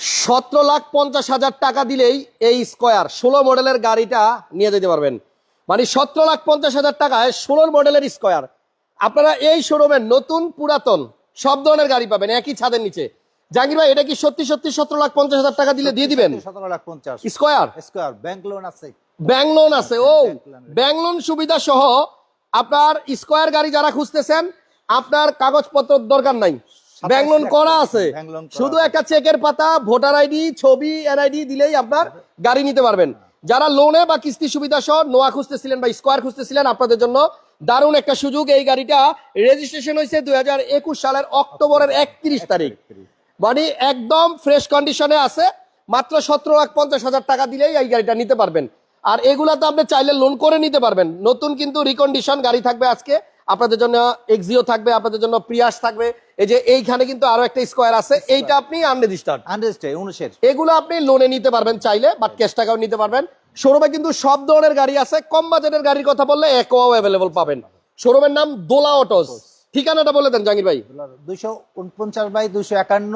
সতেরো লাখ পঞ্চাশ হাজার টাকা দিলেই এই স্কোয়ার ষোলো মডেলের গাড়িটা নিয়ে যেতে পারবেন। মানে সতেরো লাখ পঞ্চাশ হাজার টাকায় ষোলো মডেলের স্কোয়ার। আপনারা এই শোরুমের নতুন পুরাতন সব ধরনের গাড়ি পাবেন একই ছাদের নিচে। জাহাঙ্গীর ভাই এটা কি সত্যি সত্যি সতেরো লাখ পঞ্চাশ হাজার টাকা দিলে দিয়ে দিবেন? সতেরো লাখ পঞ্চাশ। স্কোয়ার? স্কোয়ার ব্যাংক লোন আছে। ব্যাংক লোন আছে ও। ব্যাংক লোন সুবিধা সহ আপনার স্কোয়ার গাড়ি যারা খুঁজতেছেন আপনার কাগজপত্র দরকার নাই। ব্যাংক লোন করা আছে। শুধু একটা চেকের পাতা ভোটার আইডি ছবি এনআইডি দিলেই আপনার গাড়ি নিতে পারবেন। যারা লোনে বা কিস্তি সুবিধা সহ নোয়া খুঁজতেছিলেন বা স্কোয়ার খুঁজতেছিলেন আপনাদের জন্য দারুণ একটা সুযোগ। এই গাড়িটা রেজিস্ট্রেশন হয়েছে দুই হাজার একুশ সালের অক্টোবরের একত্রিশ তারিখ। মানে একদম ফ্রেশ কন্ডিশনে আছে। মাত্র সতেরো লাখ পঞ্চাশ হাজার টাকা দিলেই এই গাড়িটা নিতে পারবেন। আর এগুলা তো আপনি চাইলে লোন করে নিতে পারবেন। নতুন কিন্তু রিকন্ডিশন গাড়ি থাকবে আজকে। আপনাদের জন্য এক্সিও থাকবে আপনাদের জন্য প্রিয়াস থাকবে। এই যে এইখানে কিন্তু আরও একটা স্কোয়ার আছে এইটা আপনি আনরেজিস্টার্ড আনরেস্টে উনিশের এগুলো আপনি লোনে নিতে পারবেন চাইলে বাট ক্যাশ টাকাও নিতে পারবেন। শোরুমে কিন্তু সব ধরনের গাড়ি আছে কম বাজেটের গাড়ির কথা বললে একও অ্যাভেলেবল পাবেন। শোরুমের নাম দোলা অটোস ঠিকানাটা বলে দেন জাহাঙ্গীর ভাই। দুইশো উনপঞ্চাশ বাই দুইশো একান্ন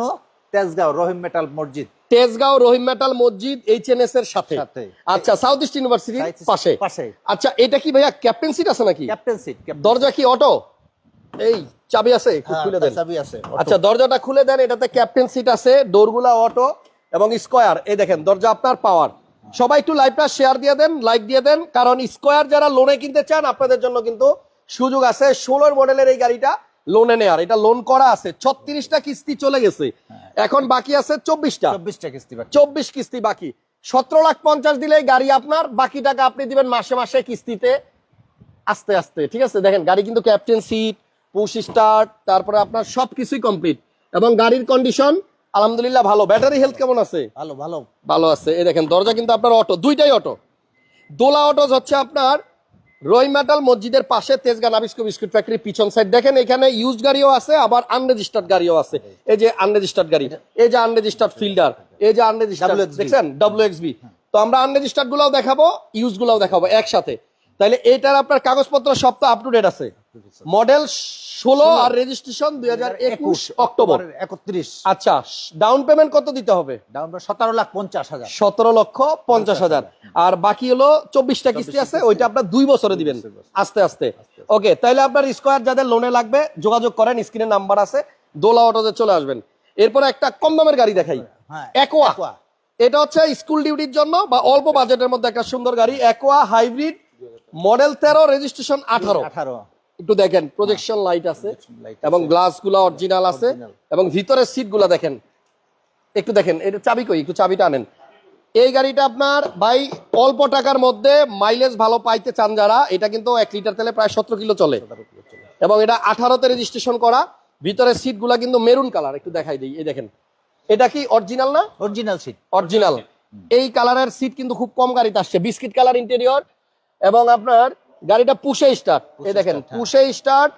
তেজগাঁও রহিম মেটাল মসজিদ। তেজগাঁও রহিম মেটাল মসজিদ এইচএনএস এর সাথে। সাথে। আচ্ছা সাউথ ইস্ট ইউনিভার্সিটির পাশে। পাশে। আচ্ছা এটা কি ভাইয়া ক্যাপ্টেন সিট আছে নাকি? ক্যাপ্টেন সিট দরজা কি অটো এই চাবি আছে? খুলে দেন। চাবি আছে আচ্ছা দরজাটা খুলে দেন এটাতে ক্যাপ্টেন সিট আছে ডোরগুলা অটো এবং স্কোয়ার এই দেখেন দরজা আপনার পাওয়ার সবাই একটু লাইভটা শেয়ার দিয়ে দেন লাইক দিয়ে দেন কারণ স্কোয়ার যারা লোনে কিনতে চান আপনাদের জন্য কিন্তু সুযোগ আছে। ষোলোর মডেলের এই গাড়িটা লোনে নেয়ার। এটা লোন করা আছে। ছত্রিশটা কিস্তি চলে গেছে। এখন বাকি আছে চব্বিশটা। চব্বিশটা কিস্তি বাকি। চব্বিশ কিস্তি বাকি। সতেরো লাখ পঞ্চাশ দিলে গাড়ি আপনার বাকি টাকা আপনি দিবেন মাসে মাসে কিস্তিতে। আস্তে আস্তে ঠিক আছে? দেখেন গাড়ি কিন্তু ক্যাপ্টেন সিট পুশ স্টার্ট তারপরে আপনার সবকিছুই কমপ্লিট এবং গাড়ির কন্ডিশন আলহামদুলিল্লাহ ভালো। ব্যাটারি হেলথ কেমন আছে? ভালো ভালো। ভালো আছে। এই দেখেন দরজা কিন্তু আপনার অটো দুইটাই অটো দোলা অটোস হচ্ছে আপনার রইমাটাল মসজিদের পাশে তেজগা নাবিস্কো বিস্কুট ফ্যাক্টরি পিছন সাইড দেখেন এখানে ইউজ গাড়িও আছে আবার আনরেজিস্টার্ড গাড়িও আছে। এই যে আনরেজিস্টার্ড গাড়ি এই যে আনরেজিস্টার্ড ফিল্ডার এই যে আনরেজিস্টার্ড দেখছেন? ডব্লিউ তো আমরা আনরেজিস্টার্ড গুলাও দেখাবো ইউজ গুলাও দেখাবো একসাথে। তাইলে এটার আপনার কাগজপত্র সব তো আপ টু ডেট আছে। মডেল ষোলো আর রেজিস্ট্রেশন দুই হাজার একুশ অক্টোবর। একত্রিশ। আচ্ছা ডাউন পেমেন্ট কত দিতে হবে? ডাউন সতেরো লাখ পঞ্চাশ হাজার। সতেরো লক্ষ পঞ্চাশ হাজার। আর বাকি হলো চব্বিশটা কিস্তি আছে ওইটা আপনার দুই বছরে দিবেন। আস্তে আস্তে। ওকে তাইলে আপনার স্কোয়ার যাদের লোনে লাগবে যোগাযোগ করেন স্ক্রিনে নাম্বার আছে দোলা অটোতে চলে আসবেন। এরপরে একটা কম দামের গাড়ি দেখাই। হ্যাঁ একোয়া Aqua। এটা হচ্ছে স্কুল ডিউটির জন্য বা অল্প বাজেটের মধ্যে একটা সুন্দর গাড়ি একোয়া হাইব্রিড মডেল তেরো রেজিস্ট্রেশন আঠারো। আঠারো। একটু দেখেন প্রজেকশন লাইট আছে এবং গ্লাসগুলা অরিজিনাল আছে এবং ভিতরের সিটগুলা দেখেন। একটু দেখেন এটা চাবি কই? একটু চাবিটা আনেন। এই গাড়িটা আপনার ভাই অল্প টাকার মধ্যে মাইলেজ ভালো পাইতে চান যারা এটা কিন্তু এক লিটার তেলে প্রায় সতেরো কিলো চলে। এবং এটা আঠারোতে রেজিস্ট্রেশন করা ভিতরের সিটগুলা কিন্তু মেরুন কালার একটু দেখাই দিই এই দেখেন। এটা কি অরিজিনাল না? অরিজিনাল সিট অরিজিনাল এই কালারের সিট কিন্তু খুব কম গাড়িতে আসছে বিস্কিট কালার ইন্টেরিয়র এবং আপনার গাড়িটা পুষে স্টার্ট। এই দেখেন পুষে স্টার্ট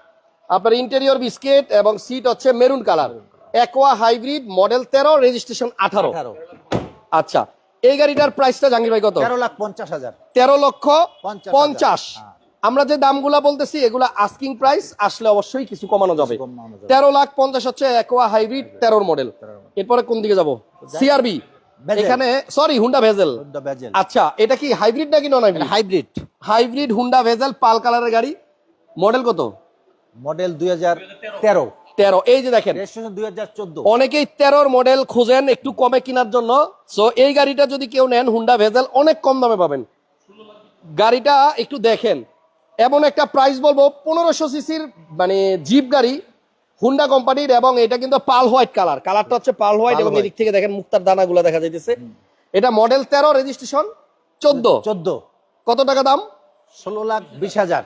আপনার ইন্টেরিয়র বিস্কিট এবং সিট হচ্ছে maroon colour Aqua hybrid model তেরো রেজিস্ট্রেশন আঠারো। আচ্ছা এই গাড়িটার প্রাইসটা জাহাঙ্গীর ভাই কত? তেরো লাখ পঞ্চাশ হাজার। তেরো লক্ষ পঞ্চাশ পঞ্চাশ। আমরা যে দামগুলা বলতেছি এগুলা আস্কিং প্রাইস আসলে অবশ্যই কিছু কমানো যাবে। তেরো লাখ পঞ্চাশ হচ্ছে একোয়া হাইব্রিড তেরোর মডেল এরপরে কোন দিকে যাব? সিআরবি। এখানে sorry Honda Vezel Honda Bezel। আচ্ছা এটা কি হাইব্রিড নাকি non hybrid hybrid hybrid Honda Vezel pearl কালারের গাড়ি। মডেল কত? মডেল দুই হাজার তেরো। তেরো এই যে দেখেন। অনেকেই তেরোর মডেল খুঁজেন একটু কমে কেনার জন্য। সো এই গাড়িটা যদি কেউ নেন হুন্ডা ভেজেল অনেক কম দামে পাবেন। গাড়িটা একটু দেখেন। এমন একটা প্রাইস বলব পনেরোশো সিসির মানে জিপ গাড়ি হুন্ডা কোম্পানির এবং এটা কিন্তু পাল হোয়াইট কালার কালারটা হচ্ছে পাল হোয়াইট এবং। এদিক থেকে দেখেন মুক্তার দানাগুলো দেখা যাইতেছে। এটা মডেল তেরো রেজিস্ট্রেশন চোদ্দ। চোদ্দ। কত টাকা দাম? ষোলো লাখ বিশ হাজার।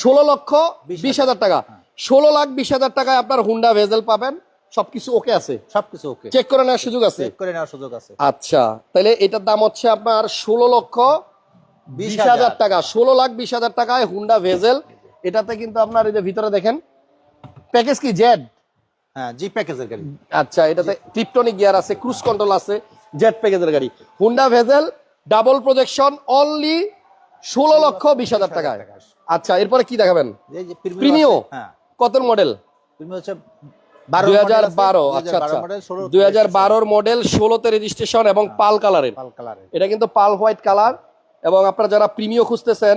ষোলো লক্ষ বিশ বিশ হাজার। টাকা। ষোলো লাখ বিশ হাজার টাকায় আপনার হুন্ডা ভেজেল পাবেন। সবকিছু ওকে আছে। সবকিছু ওকে চেক করে নেওয়ার সুযোগ আছে। চেক করে নেওয়ার সুযোগ আছে। আচ্ছা তাহলে এটার দাম হচ্ছে আপনার ষোলো লক্ষ বিশ হাজার টাকা। ষোলো লাখ বিশ হাজার টাকায় হুন্ডা ভেজেল এটাতে কিন্তু আপনার এই যে ভিতরে দেখেন প্যাকেজ কি জেড হ্যাঁ জি প্যাকেজের গাড়ি। আচ্ছা এটাতে ক্রিপ্টনিক গিয়ার আছে ক্রুজ কন্ট্রোল আছে জেড প্যাকেজের গাড়ি। Honda Vezel double projection only ষোলো লক্ষ বিশ হাজার টাকা আচ্ছা এরপরে কি দেখাবেন? প্রিমিও হ্যাঁ। কত মডেল দুই হাজার বারো আচ্ছা আচ্ছা। দুই হাজার বারোর মডেল ষোলোতে রেজিস্ট্রেশন এবং পাল কালারের পাল কালারের এটা কিন্তু পাল হোয়াইট কালার এবং আপনারা যারা প্রিমিও খুঁজতেছেন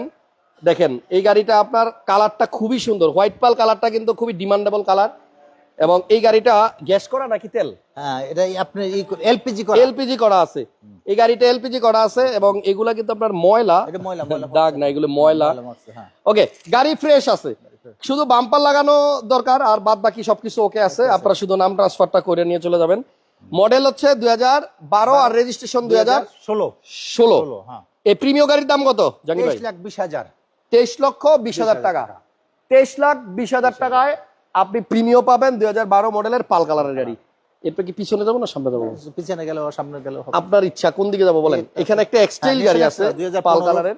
দেখেন এই গাড়িটা আপনার কালারটা খুবই সুন্দর। হোয়াইট পাল কালারটা কিন্তু খুবই ডিমান্ডেবল কালার। এবং এই গাড়িটা গ্যাস করা নাকি তেল? হ্যাঁ এটা এলপিজি করা। এলপিজি করা আছে। এই গাড়িটা এলপিজি করা আছে এবং এগুলা কিন্তু আপনার ময়লা। দাগ না এগুলো ময়লা। হ্যাঁ। ওকে গাড়ি ফ্রেশ আছে। শুধু বাম্পার লাগানো দরকার আর বাদ বাকি সবকিছু ওকে আছে। আপনারা শুধু নাম ট্রান্সফারটা করে নিয়ে চলে যাবেন। মডেল হচ্ছে দুই হাজার বারো আর রেজিস্ট্রেশন দুই হাজার ষোলো। ষোলো। হ্যাঁ। এই প্রিমিয় গাড়ির দাম কত জানি লাখ বিশ হাজার। তেইশ লক্ষ বিশ হাজার টাকা। তেইশ লাখ বিশ হাজার টাকায় আপনি প্রিমিয় পাবেন দুই হাজার বারো মডেলের পাল কালারের গাড়ি। এরপর কি পিছনে যাব না সামনে যাব? পিছনে গেল সামনে গেল আপনার ইচ্ছা কোন দিকে যাব বলেন? এখানে একটা এক্সটাইল হ্যাঁ, গাড়ি আছে পাল কালারের।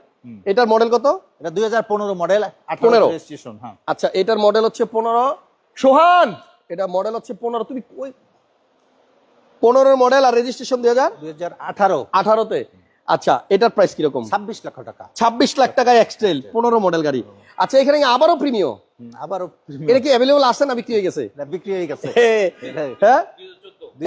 এটার মডেল কত? এটা দুই হাজার পনেরো মডেল 15 আঠারো রেজিস্ট্রেশন হ্যাঁ। আচ্ছা এটার মডেল হচ্ছে পনেরো। সোহান! এটা মডেল হচ্ছে পনেরো। তুমি কই পনেরোর মডেল আর রেজিস্ট্রেশন দুই হাজার দুই হাজার আঠারো। আঠারোতে। আচ্ছা এটার প্রাইস কীরকম? ছাব্বিশ লক্ষ টাকা। ছাব্বিশ লাখ টাকায় এক্সটেল পনেরো মডেল গাড়ি। আচ্ছা এখানে আবারও প্রিমিয় আবারও এটা কি অ্যাভেলেবল আছে না বিক্রি হয়ে গেছে? বিক্রি হয়ে গেছে। হ্যাঁ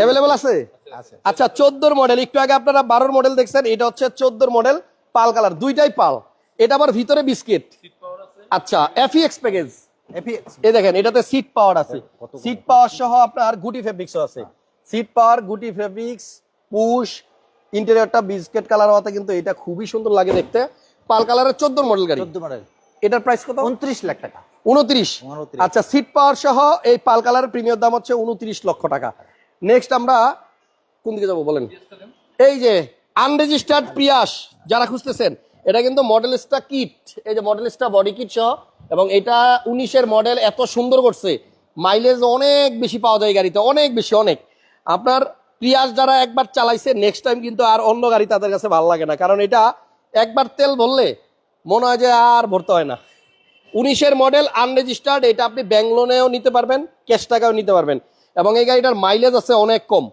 অ্যাভেলেবল আছে? আছে। আচ্ছা চোদ্দোর মডেল একটু আগে আপনারা বারোর মডেল দেখছেন এটা হচ্ছে চোদ্দোর মডেল পাল কালার দুইটাই পাল। এটা আবার ভিতরে বিস্কিট আচ্ছা এফিএক্স প্যাকেজ এই দেখেন এটাতে সিট পাওয়ার আছে। সিট পাওয়ার সহ আপনার গুটি ফেব্রিক্স আছে। সিট পাওয়ার গুটি ফেব্রিক্স পুশ ইন্টেরিয়রটা বিস্কেট কালার হওয়াতে কিন্তু এটা খুবই সুন্দর লাগে দেখতে। পাল কালারের চোদ্দ মডেল গাড়ি। চোদ্দ মডেল এটার প্রাইস কত? উনত্রিশ লাখ টাকা। উনত্রিশ। 29 আচ্ছা সিট পাওয়ার সহ এই পাল কালারের প্রিমিয়ার দাম হচ্ছে উনত্রিশ লক্ষ টাকা। নেক্সট আমরা কোন দিকে যাব বলেন? এই যে আনরেজিস্টার্ড প্রিয়াস যারা খুঁজতেছেন এটা কিন্তু মডেল মডেলিস্টা কিট এই যে মডেল মডেলিস্টা বডি কিট সহ এবং এটা উনিশের মডেল এত সুন্দর করছে। মাইলেজ অনেক বেশি পাওয়া যায় গাড়িতে অনেক বেশি অনেক। আপনার প্রিয়াস যারা একবার চালাইছে নেক্সট টাইম কিন্তু আর অন্য গাড়ি তাদের কাছে ভালো লাগে না। কারণ এটা একবার তেল ভরলে মনে হয় যে আর ভরতে হয় না। উনিশের মডেল আনরেজিস্টার্ড এটা আপনি ব্যাংক লোনেও নিতে পারবেন ক্যাশ টাকাও নিতে পারবেন। এবং এই গাড়িটার মাইলেজ আছে অনেক কম।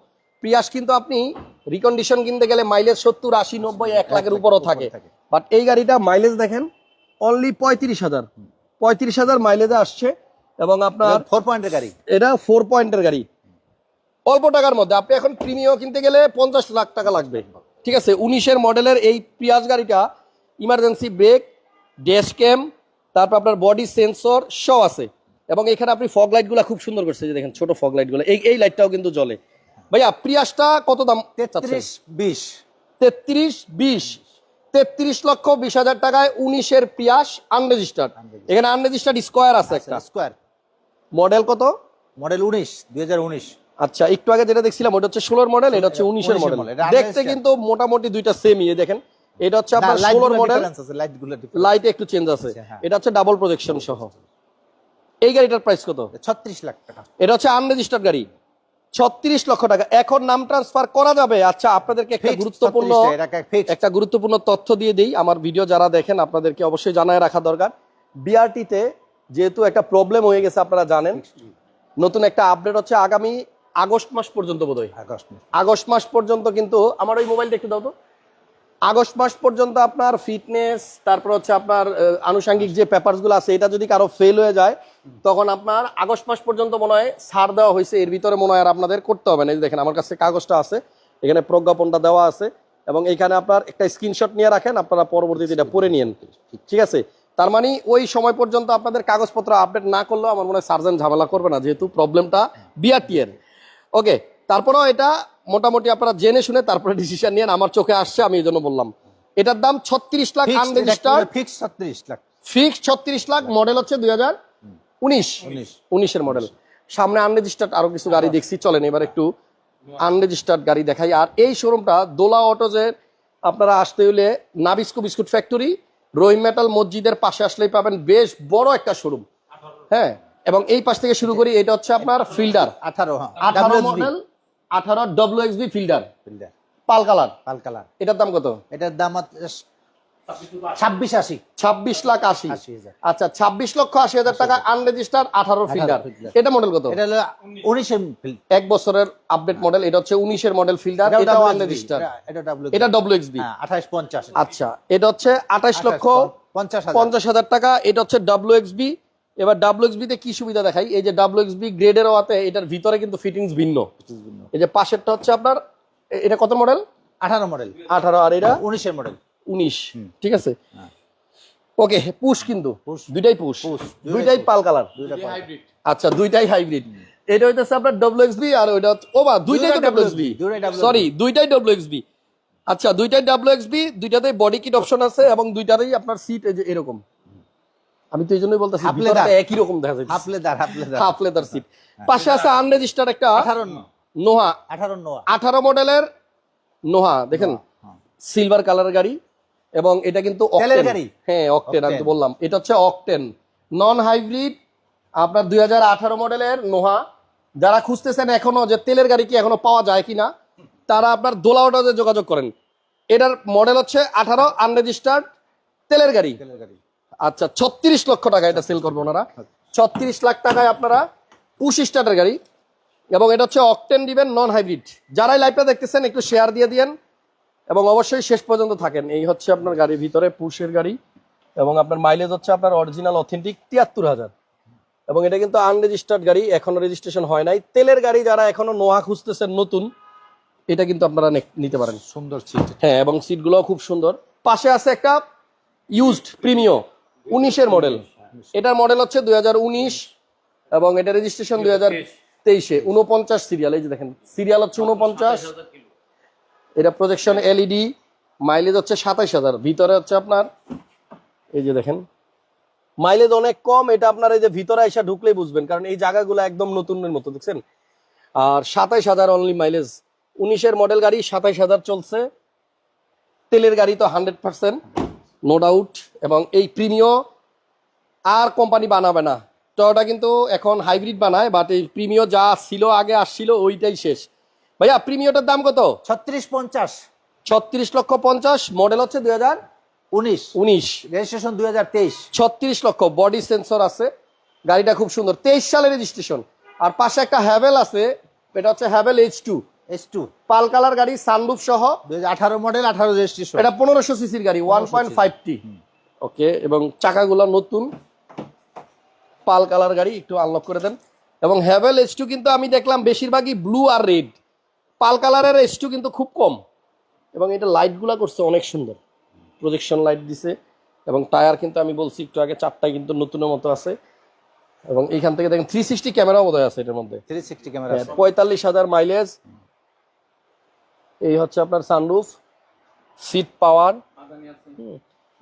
প্রিয়াস কিন্তু আপনি রিকন্ডিশন কিনতে গেলে মাইলেজ সত্তর আশি নব্বই এক লাখের উপরও থাকে। থাকে। বাট এই গাড়িটা মাইলেজ দেখেন অনলি পঁয়ত্রিশ হাজার। পঁয়ত্রিশ হাজার মাইলেজে আসছে। এবং আপনার ফোর পয়েন্টের গাড়ি। এটা ফোর পয়েন্টের গাড়ি। অল্প টাকার মধ্যে। আপনি এখন প্রিমিয়াম কিনতে গেলে পঞ্চাশ লাখ টাকা লাগবে। ঠিক আছে উনিশের মডেলের এই পিয়াজ গাড়িটা ইমার্জেন্সি ব্রেক ড্যাশ ক্যাম তারপর আপনার বডি সেন্সর সব আছে। এবং এখানে আপনি ফগ লাইটগুলো খুব সুন্দর করছে যে দেখেন ছোট ফগ লাইটগুলো এই এই লাইটটাও কিন্তু জ্বলে। ভাইয়া প্রিয়াসটা কত দাম তেত্রিশ বিশ। তেত্রিশ বিশ। তেত্রিশ লক্ষ বিশ হাজার টাকায় উনিশের পিয়াস আনরেজিস্টার্ড। এখানে আনরেজিস্টার্ড স্কোয়ার আছে একটা। স্কোয়ার মডেল কত? মডেল উনিশ দুই হাজার উনিশ। আচ্ছা একটু আগে যেটা দেখছিলাম ওটা হচ্ছে ষোলোর মডেল এটা হচ্ছে উনিশের মডেল দেখতে কিন্তু মোটামুটি দুইটা সেম ইয়ে দেখেন। এটা হচ্ছে আপনার ষোলোর মডেল লাইট একটু চেঞ্জ আছে। আচ্ছা, হ্যাঁ। এটা হচ্ছে ডাবল প্রজেকশন সহ। এই গাড়িটার প্রাইস কত? ছত্রিশ লাখ টাকা। এটা হচ্ছে আনরেজিস্টার্ড গাড়ি। ছত্রিশ লক্ষ টাকা। এখন নাম ট্রান্সফার করা যাবে। আচ্ছা আপনাদেরকে একটা গুরুত্বপূর্ণ 36 টা, এটা fixed। একটা গুরুত্বপূর্ণ তথ্য দিয়ে দিই। আমার ভিডিও যারা দেখেন আপনাদেরকে অবশ্যই জানায় রাখা দরকার। বিআরটিতে যেহেতু একটা প্রবলেম হয়ে গেছে আপনারা জানেন। নতুন একটা আপডেট হচ্ছে আগামী আগস্ট মাস পর্যন্ত বোধহয়। আগস্ট মাস। আগস্ট মাস পর্যন্ত কিন্তু আমার ওই মোবাইলটা একটু দাও তো। আগস্ট মাস পর্যন্ত আপনার ফিটনেস তারপর হচ্ছে আপনার আনুষঙ্গিক যে পেপারসগুলো আছে এটা যদি কারও ফেল হয়ে যায় তখন আপনার আগস্ট মাস পর্যন্ত মনে হয় ছাড় দেওয়া হয়েছে। এর ভিতরে মনে হয় আর আপনাদের করতে হবে না। এই দেখেন আমার কাছে কাগজটা আছে এখানে প্রজ্ঞাপনটা দেওয়া আছে এবং এখানে আপনার একটা স্ক্রিনশট নিয়ে রাখেন আপনারা পরবর্তীতে এটা পরে নিয়েন। ঠিক আছে? তার মানে ওই সময় পর্যন্ত আপনাদের কাগজপত্র আপডেট না করলেও আমার মনে হয় সার্জন ঝামেলা করবে না যেহেতু প্রবলেমটা বিআরটি এর। ওকে তারপরেও এটা মোটামুটি আপনারা জেনে শুনে তারপরে ডিসিশন নিয়ে আমার চোখে আসছে আমি এই জন্য বললাম। এটার দাম ছত্রিশ লাখ আনরেজিস্টার্ড পুরো ছত্রিশ লাখ? ফিক্স ছত্রিশ লাখ মডেল হচ্ছে দুই হাজার উনিশ। উনিশ। উনিশের মডেল সামনে আনরেজিস্টার্ড আরও কিছু গাড়ি দেখছি চলেন এবার একটু আনরেজিস্টার্ড গাড়ি দেখাই। আর এই শোরুমটা দোলা অটোজের আপনারা আসতে হলে Nabisco biscuit factory Rahim metal মসজিদের পাশে আসলেই পাবেন বেশ বড় একটা শোরুম হ্যাঁ এবং এই পাশ থেকে শুরু করি এটা হচ্ছে আপনার ফিল্ডার। আঠারো হ্যাঁ। আঠারো মডেল আঠারো W X B Fielder. builder, pearl colour. Pearl colour. এটার দাম কত? এটার দাম ছাব্বিশ আশি। ছাব্বিশ লাখ আশি। আচ্ছা ছাব্বিশ লক্ষ আশি হাজার টাকা আনরেজিস্টার আঠারো ফিল্ডার। ফিল্ডার। এটা মডেল কত? এটা উনিশের এক বছরের আপডেট মডেল এটা হচ্ছে উনিশের মডেল ফিল্ডার এটাও এটাও আনরেজিস্টার এটা- ডব্লিউ এক্স বি হ্যাঁ আঠাশ পঞ্চাশ। আচ্ছা এটা হচ্ছে আঠাশ লক্ষ পঞ্চাশ হাজার। পঞ্চাশ হাজার টাকা এটা হচ্ছে ডাব্লিউ এক্স বি এবার ডাব্লিউ তে কি সুবিধা দেখাই? এই যে ডাব্লিউ এক্সবি গ্রেডের হওয়াতে এটার ভিতরে কিন্তু ফিটিংস ভিন্ন। এই যে পাশেরটা হচ্ছে আপনার এটা কত মডেল আঠারো মডেল আঠারো আর এটা? উনিশের মডেল উনিশ ঠিক আছে? হ্যাঁ। ওকে পুশ কিন্তু। দুইটাই পুশ দুইটাই পাল কালার আচ্ছা দুইটাই হাইব্রিড এটা হইতেছে আপনার ডব্লিউ এক্সবি আর ওইটা হচ্ছে- ও বা দুইটাই তো এক্সবি সরি দুইটাই ডব্লিউ এক্সবি আচ্ছা দুইটাই ডাব্লিউ এক্সবি দুইটাতেই বডি কিট অপশন আছে এবং দুইটারই আপনার সিট এই যে এরকম। আমি তো এই জন্যই বলতেছি একই রকম দেখা যায় half leather half leather half leather seat পাশে আছে আনরেজিস্টার্ড একটা নোহা। নোয়া। আঠারো মডেলের নোহা দেখেন? হ্যাঁ। সিলভার কালারের গাড়ি এবং এটা কিন্তু তেলের হ্যাঁ অকটেন আমি তো বললাম। এটা হচ্ছে অকটেন নন হাইব্রিড আপনার দুই হাজার আঠারো মডেলের নোহা। যারা খুঁজতেছেন এখনও যে তেলের গাড়ি কি এখনও পাওয়া যায় কিনা তারা আপনার দোলা দোলাওটাতে যোগাযোগ করেন। এটার মডেল হচ্ছে আঠারো আনরেজিস্টার্ড তেলের গাড়ি। তেলের গাড়ি। আচ্ছা ছত্রিশ লক্ষ টাকা এটা সেল করব ওনারা। ছত্রিশ লাখ টাকায় আপনারা পুশ স্টার্টের গাড়ি এবং এটা হচ্ছে অকটেন দিবেন নন হাইব্রিড যারাই লাইভটা দেখতেছেন একটু শেয়ার দিয়ে দিয়েন এবং অবশ্যই শেষ পর্যন্ত থাকেন। এই হচ্ছে আপনার গাড়ির ভিতরে পুশের গাড়ি এবং আপনার মাইলেজ হচ্ছে আপনার অরিজিনাল অথেন্টিক তিয়াত্তর হাজার। এবং এটা কিন্তু আনরেজিস্টার্ড গাড়ি এখনও রেজিস্ট্রেশন হয় নাই। তেলের গাড়ি যারা এখনও নোয়া খুঁজতেছেন নতুন এটা কিন্তু আপনারা নিতে পারেন। সুন্দর সিট হ্যাঁ এবং সিটগুলো খুব সুন্দর। পাশে আছে একটা ইউজড প্রিমিও উনিশের মডেল এটার মডেল হচ্ছে দু হাজার উনিশ এবং এটা রেজিস্ট্রেশন দুই হাজার তেইশে। উনপঞ্চাশ সিরিয়াল এই যে দেখেন সিরিয়াল হচ্ছে উনপঞ্চাশ। এটা প্রজেকশন এলইডি মাইলেজ হচ্ছে সাতাইশ হাজার। ভিতরে হচ্ছে আপনার এই যে দেখেন মাইলেজ অনেক কম এটা আপনার এই যে ভিতরে এসে ঢুকলেই বুঝবেন কারণ এই জায়গাগুলো একদম নতুনের মতো দেখছেন? আর সাতাইশ হাজার অনলি মাইলেজ উনিশের মডেল গাড়ি সাতাইশ হাজার চলছে। তেলের গাড়ি তো হান্ড্রেড পার্সেন্ট নো ডাউট এবং এই প্রিমিও আর কোম্পানি বানাবে না। টয়োটা কিন্তু এখন হাইব্রিড বানায় বাট এই প্রিমিও যা ছিল আগে আসছিল ওইটাই শেষ। ভাইয়া প্রিমিওটার দাম কত? ছত্রিশ পঞ্চাশ। ছত্রিশ লক্ষ পঞ্চাশ মডেল হচ্ছে দুই হাজার উনিশ। উনিশ। রেজিস্ট্রেশন দুই হাজার তেইশ। ছত্রিশ লক্ষ বডি সেন্সর আছে গাড়িটা খুব সুন্দর। তেইশ সালের রেজিস্ট্রেশন আর পাশে একটা হ্যাভেল আছে এটা হচ্ছে Haval H two S two pearl colour গাড়ি সানরুফ সহ। আঠারো মডেল আঠারো রেজিস্ট্রেশন এটা পনেরোশো সিসির গাড়ি one point five T okay এবং চাকাগুলো নতুন। পাল কালার গাড়ি একটু আনলক করে দেন। এবং হ্যাভেল এইচ টু কিন্তু আমি দেখলাম বেশিরভাগই ব্লু আর রেড পাল কালারের এইচ টু কিন্তু খুব কম। এবং এটা লাইটগুলো করছে অনেক সুন্দর। প্রজেকশন লাইট দিছে। এবং টায়ার কিন্তু আমি বলছি একটু আগে চারটায় কিন্তু নতুনের মতো আছে। এবং এইখান থেকে দেখেন থ্রি সিক্সটি ক্যামেরাও বোধ আছে এটার মধ্যে। থ্রি সিক্সটি ক্যামেরা পঁয়তাল্লিশ হাজার মাইলেজ এই হচ্ছে আপনার সানরুফ সিট পাওয়ার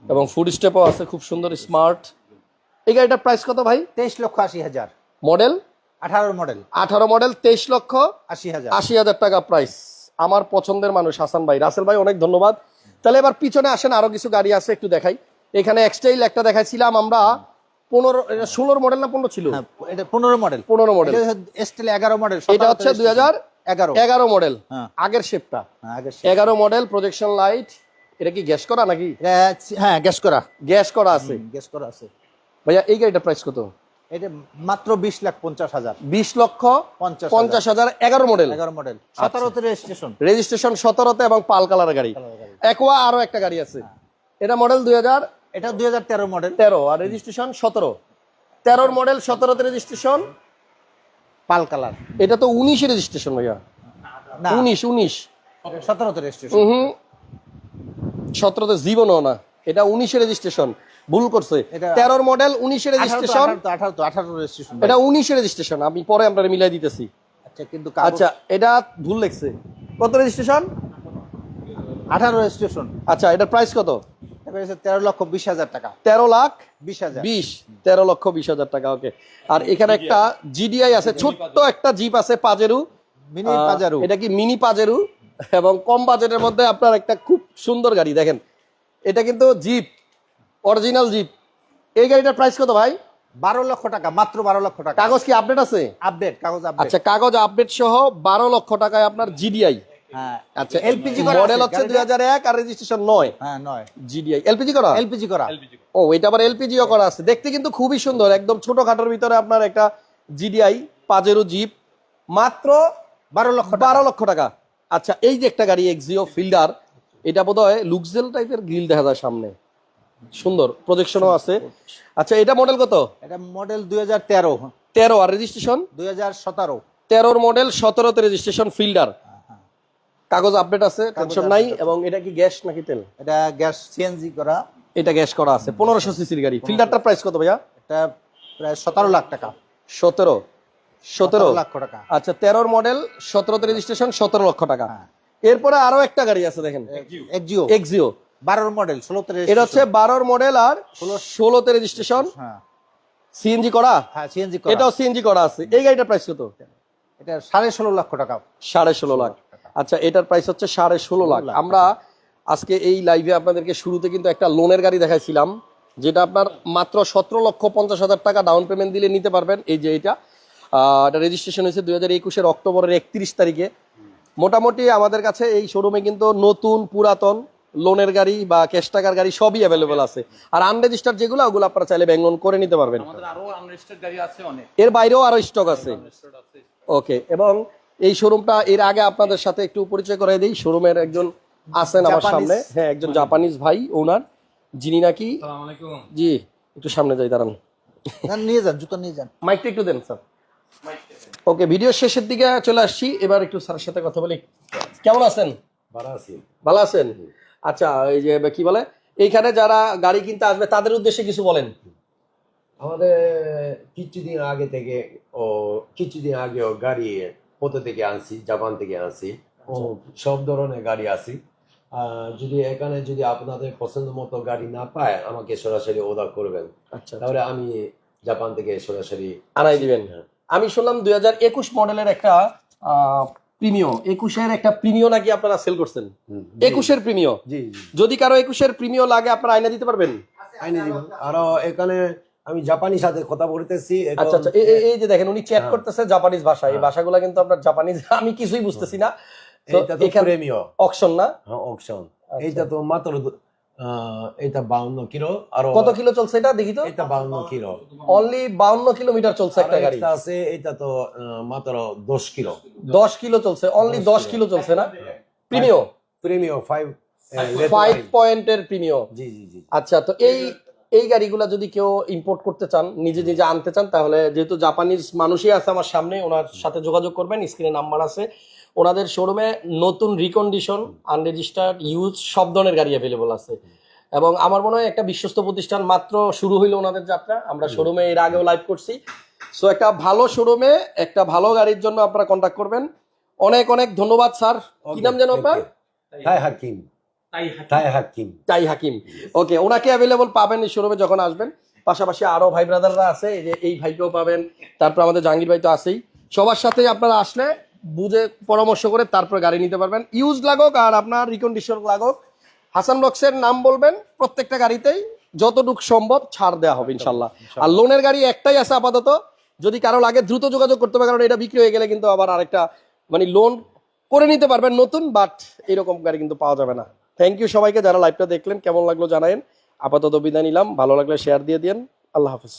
এবং ফুড স্টেপও আছে খুব সুন্দর স্মার্ট এই গাড়িটার প্রাইস কত ভাই? তেইশ লক্ষ আশি হাজার। মডেল আঠারো মডেল আঠারো মডেল তেইশ লক্ষ আশি হাজার। আশি হাজার টাকা প্রাইস আমার পছন্দের মানুষ হাসান ভাই। রাসেল ভাই অনেক ধন্যবাদ। তাহলে এবার পিছনে আসেন আরও কিছু গাড়ি আছে একটু দেখাই। এখানে এক্সটাইল একটা দেখাইছিলাম আমরা। পনেরো ষোলোর মডেল না পনেরো ছিল? হ্যাঁ, এটা পনেরো মডেল পনেরো মডেল এগারো মডেল এটা হচ্ছে দুই হাজার এগারো। এগারো মডেল হ্যাঁ। আগের শেপটা হ্যাঁ, এগারো মডেল প্রজেকশন লাইট এটা কি গ্যাস করা নাকি? হ্যাঁ গ্যাস করা। গ্যাস করা আছে। গ্যাস করা আছে। ভাইয়া এই গাড়িটার প্রাইস কত? এটা মাত্র বিশ লাখ পঞ্চাশ হাজার। বিশ লক্ষ পঞ্চাশ পঞ্চাশ হাজার এগারো মডেল এগারো মডেল সতেরোতে রেজিস্ট্রেশন রেজিস্ট্রেশন সতেরোতে এবং পাল কালার গাড়ি। একোয়া আরও একটা গাড়ি আছে। এটা মডেল দুই হাজার? এটা দুই হাজার তেরো মডেল তেরো। আর রেজিস্ট্রেশন সতেরো। তেরোর মডেল সতেরোতে রেজিস্ট্রেশন পাল কালার। এটা তো উনিশে রেজিস্ট্রেশন ভাইয়া। উনিশ উনিশ। সতেরোতে রেজিস্ট্রেশন হুম। সতেরোতে জীবনও না। এটা উনিশে রেজিস্ট্রেশন ভুল করছে। তেরোর মডেল উনিশে রেজিস্ট্রেশন রেজিস্ট্রেশন এটা উনিশে রেজিস্ট্রেশন আমি পরে আমরা মিলাই দিতেছি। আচ্ছা কিন্তু আচ্ছা এটা ভুল লেখছে। কত রেজিস্ট্রেশন আঠারো রেজিস্ট্রেশন আচ্ছা এটার প্রাইস কত? তেরো লক্ষ বিশ হাজার টাকা। তেরো লাখ? বিশ হাজার। বিশ তেরো লক্ষ বিশ হাজার টাকা ওকে। আর এখানে একটা জিডিআই আছে ছোট্ট একটা জিপ আছে পাজেরু মিনি পাজারু এটা কি মিনি পাজেরু এবং কম বাজেটের মধ্যে আপনার একটা খুব সুন্দর গাড়ি দেখেন। এটা কিন্তু জিপ অরিজিনাল জিপ এই গাড়িটার প্রাইস কত ভাই? বারো লক্ষ টাকা মাত্র বারো লক্ষ টাকা। কাগজ কি আপডেট আছে? আপডেট কাগজ আপডেট আচ্ছা কাগজ আপডেট সহ বারো লক্ষ টাকায় আপনার জিডিআই আচ্ছা এলপিজি মডেল হচ্ছে দুই হাজার এক আর রেজিস্ট্রেশন নয়। হ্যাঁ নয়। জিডিআই এলপিজি করা? এলপিজি করা। ও এটা আবার এলপিজিও করা আছে। দেখতে কিন্তু খুবই সুন্দর একদম ছোট ছোটখাটোর ভিতরে আপনার একটা জিডিআই পাজেরো জিপ মাত্র বারো লক্ষ টাকা। বারো লক্ষ টাকা। আচ্ছা এই যে একটা গাড়ি এক্সিও ফিল্ডার এটা বোধ হয় লুকজেল টাইপের গ্রিল দেখা যায় সামনে। সুন্দর প্রজেকশনও আছে। আচ্ছা এটা মডেল কত? এটা মডেল দুই হাজার তেরো। তেরো আর রেজিস্ট্রেশন দুই হাজার সতেরো। তেরোর মডেল সতেরোতে রেজিস্ট্রেশন ফিল্ডার কাগজ আপডেট আছে টেনশন নাই এবং এটা কি গ্যাস নাকি তেল? এটা গ্যাস সিএনজি করা। এটা গ্যাস করা আছে পনেরোশো সিসির গাড়ি। ফিল্ডারটার প্রাইস কত ভাইয়া? এটা প্রায় সতেরো লাখ টাকা। সতেরো। সতেরো? লাখ টাকা। আচ্ছা তেরোর মডেল সতেরোতে রেজিস্ট্রেশন সতেরো লক্ষ টাকা। হ্যাঁ। এরপরে আরও একটা গাড়ি আছে দেখেন। এক্সিও এক্সিও বারোর মডেল ষোলোতে এটা হচ্ছে বারোর মডেল আর ষোলোতে রেজিস্ট্রেশন হ্যাঁ। সিএনজি করা? হ্যাঁ সিএনজি এটাও সিএনজি করা আছে। এই গাড়িটার প্রাইস কত? এটা সাড়ে ষোলো লক্ষ টাকা। সাড়ে ষোলো লাখ। আচ্ছা এটার প্রাইস হচ্ছে সাড়ে ষোলো লাখ। আমরা আজকে এই লাইভে আপনাদেরকে শুরুতে কিন্তু একটা লোনের গাড়ি দেখাইছিলাম যেটা আপনার মাত্র সতেরো লক্ষ পঞ্চাশ হাজার টাকা ডাউন পেমেন্ট দিলে নিতে পারবেন। এই যে এটা এটা রেজিস্ট্রেশন হয়েছে দুই হাজার একুশের অক্টোবরের একত্রিশ তারিখে। মোটামুটি আমাদের কাছে এই শোরুমে কিন্তু নতুন পুরাতন লোনের গাড়ি বা ক্যাশ টাকার গাড়ি সবই অ্যাভেলেবল আছে। আর আনরেজিস্টার যেগুলো ওগুলো আপনারা চাইলে ব্যাংক লোন করে নিতে পারবেন। আমাদের আরও আনরেজিস্টার্ড গাড়ি এর বাইরেও আরও স্টক আছে। ওকে এবং এই শোরুমটা এর আগে আপনাদের সাথে একটু পরিচয় করাই দিই। শোরুমের একজন আছেন আমার সামনে। হ্যাঁ একজন জাপানিজ ভাই ওনার যিনি নাকি জি একটু সামনে যাই দাঁড়ান। নিয়ে যান জুতো নিয়ে যান। মাইকটা একটু দেন স্যার ওকে ভিডিও শেষের দিকে চলে আসছি। এবার একটু স্যারের সাথে কথা বলি। কেমন আছেন? ভালো আছি। ভালো আছেন? আচ্ছা এই যে কি বলে? এইখানে যারা গাড়ি কিনতে আসবে তাদের উদ্দেশ্যে কিছু বলেন। আমাদের কিছুদিন আগে থেকে ও কিছুদিন আগেও গাড়ি কোথা থেকে আনছি জাপান থেকে আনছি। ও সব ধরনের গাড়ি আছি। যদি এখানে যদি আপনাদের পছন্দ মতো গাড়ি না পায় আমাকে সরাসরি অর্ডার করবেন। আচ্ছা তাহলে আমি জাপান থেকে সরাসরি আনাই দিবেন হ্যাঁ। আমি শুনলাম দুই হাজার একুশ মডেলের একটা প্রিমিয় একুশের একটা প্রিমিয় নাকি আপনারা সেল করছেন? একুশের প্রিমিয় যদি কারও একুশের প্রিমিয় লাগে আপনারা আইনা দিতে পারবেন? আইনে দিব। আরও এখানে আমি জাপানি সাথে কথা বলতেছি আচ্ছা আচ্ছা এই- যে দেখেন উনি চ্যাট হ্যাঁ। করতেছে জাপানিজ ভাষা এই হ্যাঁ। ভাষাগুলো কিন্তু আপনার জাপানিজ আমি কিছুই বুঝতেছি না। তো এইটা তো প্রেমীয়। অকশন না? হ্যাঁ অপশন আচ্ছা। এইটা তো মাত্র এটা বাউন্ন কিলো আরও কত কিলো চলছে এটা? দেখি তো। এটা বাউন্ন কিলো। অনলি বাউন্ন কিলোমিটার চলছে একটা গাড়ি। আছে এটা তো মাত্র দশ কিলো। দশ কিলো চলছে। অনলি দশ কিলো। চলছে না? প্রিমিয় প্রিমিও? ফাইভ ফাইভ পয়েন্টের প্রিমিয় জি জি জি। আচ্ছা তো এই এই গাড়িগুলা যদি কেউ ইম্পোর্ট করতে চান নিজে নিজে আনতে চান তাহলে যেহেতু জাপানিজ মানুষই আছে আমার সামনে ওনার সাথে যোগাযোগ করবেন স্ক্রিনে নাম্বার আছে। ওনাদের শোরুমে নতুন রিকন্ডিশন আনরেজিস্টার্ড ইউজ সব ধরনের গাড়ি অ্যাভেলেবল আছে। এবং আমার মনে হয় একটা বিশ্বস্ত প্রতিষ্ঠান মাত্র শুরু হইল ওনাদের যাত্রা আমরা শোরুমে এর আগেও লাইভ করছি। সো একটা ভালো শোরুমে একটা ভালো গাড়ির জন্য আপনারা কন্ট্যাক্ট করবেন। অনেক অনেক ধন্যবাদ স্যার। কি নাম যেন আপনার? তাই হাকিম তাই হাকিম। তাই হাকিম। ওকে ওনাকে অ্যাভেলেবল পাবেন এই শোরুমে যখন আসবেন। পাশাপাশি আরও ভাই ব্রাদাররা আছে এই যে এই ভাইকেও পাবেন। তারপর আমাদের জাহাঙ্গীর ভাই তো আছেই। সবার সাথে আপনারা আসলে বুঝে পরামর্শ করে তারপর গাড়ি নিতে পারবেন। ইউজ লাগুক আর আপনার রিকন্ডিশন লাগুক। হাসান বক্সের নাম বলবেন প্রত্যেকটা গাড়িতেই যতটুকু সম্ভব ছাড় দেওয়া হবে ইনশাল্লাহ। আর লোনের গাড়ি একটাই আছে আপাতত। যদি কারও লাগে দ্রুত যোগাযোগ করতে হবে কারণ এটা বিক্রি হয়ে গেলে কিন্তু আবার আরেকটা মানে লোন করে নিতে পারবেন নতুন বাট এরকম গাড়ি কিন্তু পাওয়া যাবে না। থ্যাংক ইউ সবাইকে যারা লাইভটা দেখলেন, কেমন লাগল জানায়েন। আপাতত বিদায় নিলাম, ভালো লাগলে শেয়ার দিয়ে দিন আল্লাহ হাফিজ।